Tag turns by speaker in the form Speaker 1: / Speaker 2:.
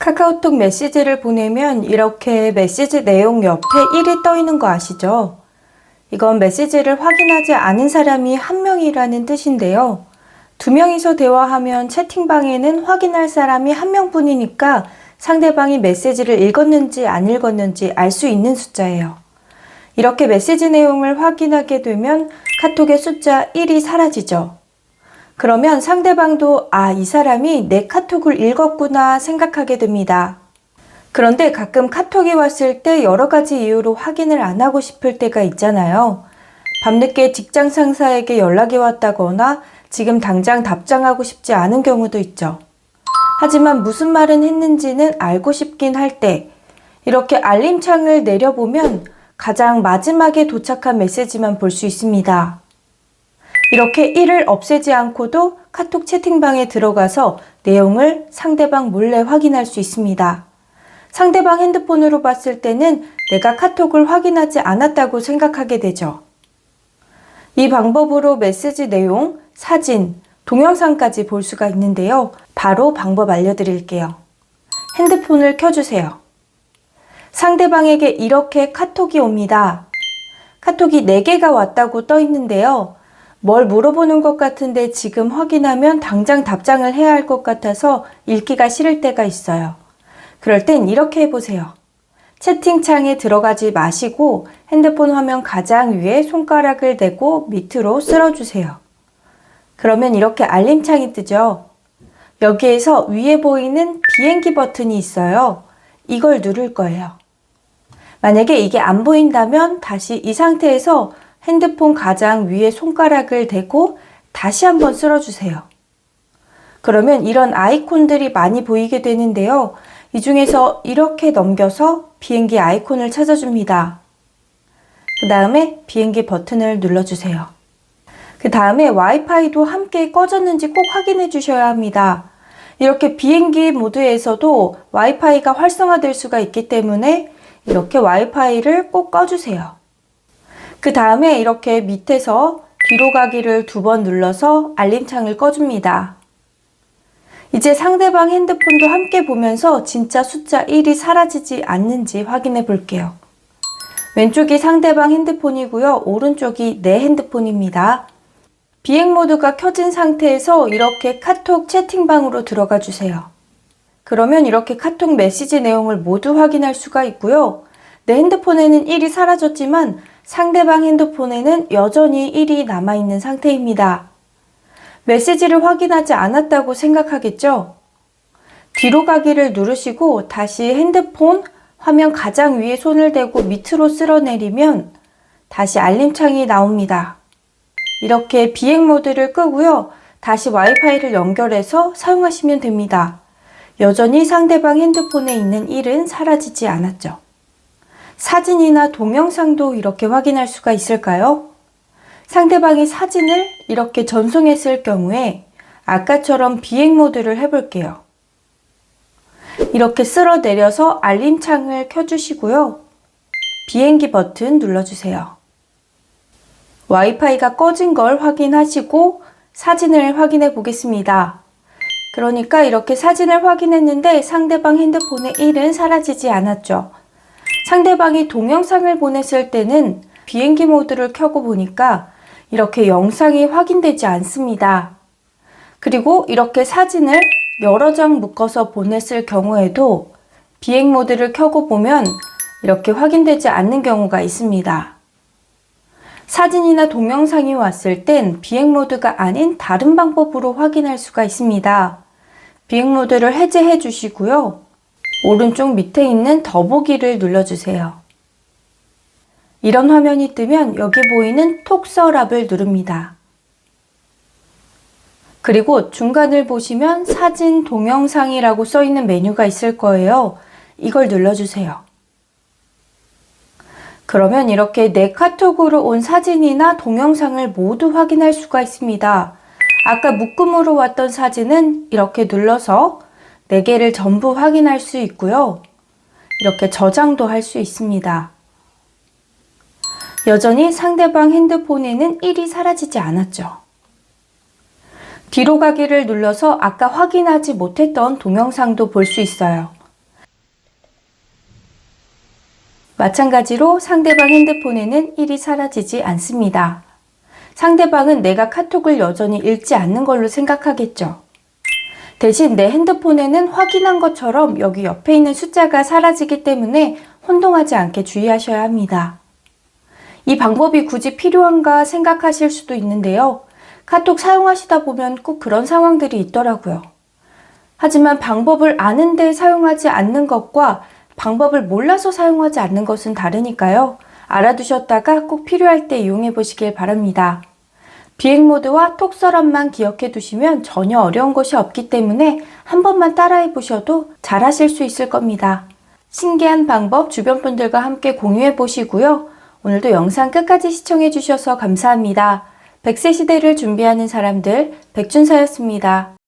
Speaker 1: 카카오톡 메시지를 보내면 이렇게 메시지 내용 옆에 1이 떠 있는 거 아시죠? 이건 메시지를 확인하지 않은 사람이 한 명이라는 뜻인데요. 두 명이서 대화하면 채팅방에는 확인할 사람이 한 명뿐이니까 상대방이 메시지를 읽었는지 안 읽었는지 알 수 있는 숫자예요. 이렇게 메시지 내용을 확인하게 되면 카톡의 숫자 1이 사라지죠. 그러면 상대방도 아, 이 사람이 내 카톡을 읽었구나 생각하게 됩니다. 그런데 가끔 카톡이 왔을 때 여러 가지 이유로 확인을 안 하고 싶을 때가 있잖아요. 밤늦게 직장 상사에게 연락이 왔다거나 지금 당장 답장하고 싶지 않은 경우도 있죠. 하지만 무슨 말은 했는지는 알고 싶긴 할 때, 이렇게 알림창을 내려보면 가장 마지막에 도착한 메시지만 볼 수 있습니다. 이렇게 1을 없애지 않고도 카톡 채팅방에 들어가서 내용을 상대방 몰래 확인할 수 있습니다. 상대방 핸드폰으로 봤을 때는 내가 카톡을 확인하지 않았다고 생각하게 되죠. 이 방법으로 메시지 내용, 사진, 동영상까지 볼 수가 있는데요. 바로 방법 알려드릴게요. 핸드폰을 켜주세요. 상대방에게 이렇게 카톡이 옵니다. 카톡이 4개가 왔다고 떠 있는데요. 뭘 물어보는 것 같은데 지금 확인하면 당장 답장을 해야 할 것 같아서 읽기가 싫을 때가 있어요. 그럴 땐 이렇게 해보세요. 채팅창에 들어가지 마시고 핸드폰 화면 가장 위에 손가락을 대고 밑으로 쓸어주세요. 그러면 이렇게 알림창이 뜨죠. 여기에서 위에 보이는 비행기 버튼이 있어요. 이걸 누를 거예요. 만약에 이게 안 보인다면 다시 이 상태에서 핸드폰 가장 위에 손가락을 대고 다시 한번 쓸어주세요. 그러면 이런 아이콘들이 많이 보이게 되는데요. 이 중에서 이렇게 넘겨서 비행기 아이콘을 찾아줍니다. 그 다음에 비행기 버튼을 눌러주세요. 그 다음에 와이파이도 함께 꺼졌는지 꼭 확인해 주셔야 합니다. 이렇게 비행기 모드에서도 와이파이가 활성화될 수가 있기 때문에 이렇게 와이파이를 꼭 꺼주세요. 그 다음에 이렇게 밑에서 뒤로 가기를 두 번 눌러서 알림창을 꺼줍니다. 이제 상대방 핸드폰도 함께 보면서 진짜 숫자 1이 사라지지 않는지 확인해 볼게요. 왼쪽이 상대방 핸드폰이고요. 오른쪽이 내 핸드폰입니다. 비행 모드가 켜진 상태에서 이렇게 카톡 채팅방으로 들어가 주세요. 그러면 이렇게 카톡 메시지 내용을 모두 확인할 수가 있고요. 내 핸드폰에는 1이 사라졌지만 상대방 핸드폰에는 여전히 1이 남아있는 상태입니다. 메시지를 확인하지 않았다고 생각하겠죠? 뒤로 가기를 누르시고 다시 핸드폰 화면 가장 위에 손을 대고 밑으로 쓸어내리면 다시 알림창이 나옵니다. 이렇게 비행 모드를 끄고요. 다시 와이파이를 연결해서 사용하시면 됩니다. 여전히 상대방 핸드폰에 있는 1은 사라지지 않았죠. 사진이나 동영상도 이렇게 확인할 수가 있을까요? 상대방이 사진을 이렇게 전송했을 경우에 아까처럼 비행 모드를 해볼게요. 이렇게 쓸어 내려서 알림창을 켜주시고요. 비행기 버튼 눌러주세요. 와이파이가 꺼진 걸 확인하시고 사진을 확인해 보겠습니다. 그러니까 이렇게 사진을 확인했는데 상대방 핸드폰의 1은 사라지지 않았죠. 상대방이 동영상을 보냈을 때는 비행기 모드를 켜고 보니까 이렇게 영상이 확인되지 않습니다. 그리고 이렇게 사진을 여러 장 묶어서 보냈을 경우에도 비행 모드를 켜고 보면 이렇게 확인되지 않는 경우가 있습니다. 사진이나 동영상이 왔을 땐 비행 모드가 아닌 다른 방법으로 확인할 수가 있습니다. 비행 모드를 해제해 주시고요. 오른쪽 밑에 있는 더보기를 눌러주세요. 이런 화면이 뜨면 여기 보이는 톡 서랍을 누릅니다. 그리고 중간을 보시면 사진, 동영상이라고 써 있는 메뉴가 있을 거예요. 이걸 눌러주세요. 그러면 이렇게 내 카톡으로 온 사진이나 동영상을 모두 확인할 수가 있습니다. 아까 묶음으로 왔던 사진은 이렇게 눌러서 4개를 전부 확인할 수 있고요. 이렇게 저장도 할 수 있습니다. 여전히 상대방 핸드폰에는 1이 사라지지 않았죠. 뒤로 가기를 눌러서 아까 확인하지 못했던 동영상도 볼 수 있어요. 마찬가지로 상대방 핸드폰에는 1이 사라지지 않습니다. 상대방은 내가 카톡을 여전히 읽지 않는 걸로 생각하겠죠. 대신 내 핸드폰에는 확인한 것처럼 여기 옆에 있는 숫자가 사라지기 때문에 혼동하지 않게 주의하셔야 합니다. 이 방법이 굳이 필요한가 생각하실 수도 있는데요. 카톡 사용하시다 보면 꼭 그런 상황들이 있더라고요. 하지만 방법을 아는데 사용하지 않는 것과 방법을 몰라서 사용하지 않는 것은 다르니까요. 알아두셨다가 꼭 필요할 때 이용해 보시길 바랍니다. 비행 모드와 톡서랍만 기억해 두시면 전혀 어려운 것이 없기 때문에 한 번만 따라해 보셔도 잘 하실 수 있을 겁니다. 신기한 방법 주변 분들과 함께 공유해 보시고요. 오늘도 영상 끝까지 시청해 주셔서 감사합니다. 100세 시대를 준비하는 사람들 백준서였습니다.